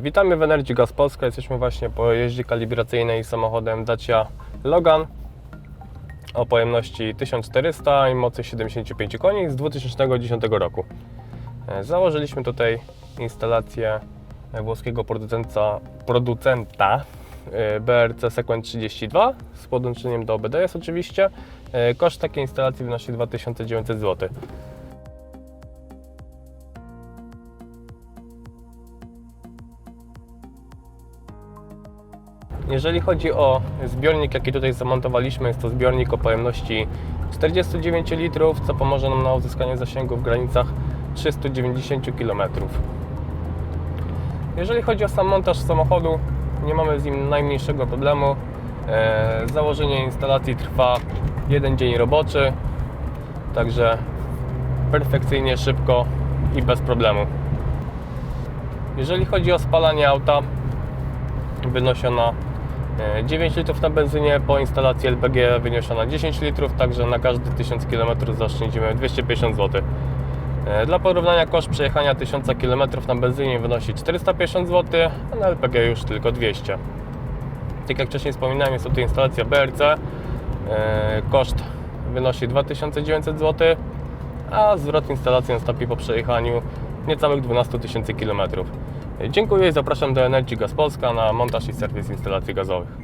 Witamy w Energy Gas Polska. Jesteśmy właśnie po jeździe kalibracyjnej samochodem Dacia Logan o pojemności 1400 i mocy 75 koni z 2010 roku. E, Założyliśmy tutaj instalację włoskiego producenta, producenta e, BRC Sequent 32 z podłączeniem do BDS oczywiście. E, Koszt takiej instalacji wynosi 2900 zł. Jeżeli chodzi o zbiornik, jaki tutaj zamontowaliśmy, jest to zbiornik o pojemności 49 litrów, co pomoże nam na uzyskanie zasięgu w granicach 390 km. Jeżeli chodzi o sam montaż samochodu, nie mamy z nim najmniejszego problemu. E, Założenie instalacji trwa jeden dzień roboczy, także perfekcyjnie, szybko i bez problemu. Jeżeli chodzi o spalanie auta, wynosi ona 9 litrów na benzynie, po instalacji LPG wyniesie ona 10 litrów, także na każdy 1000 km zaoszczędzimy 250 zł. E, Dla porównania koszt przejechania 1000 km na benzynie wynosi 450 zł, a na LPG już tylko 200. Tak jak wcześniej wspominałem, jest tutaj instalacja BRC. E, Koszt wynosi 2900 zł, a zwrot instalacji nastąpi po przejechaniu niecałych 12 tysięcy km. Dziękuję i zapraszam do Energy Gas Polska na montaż i serwis instalacji gazowych.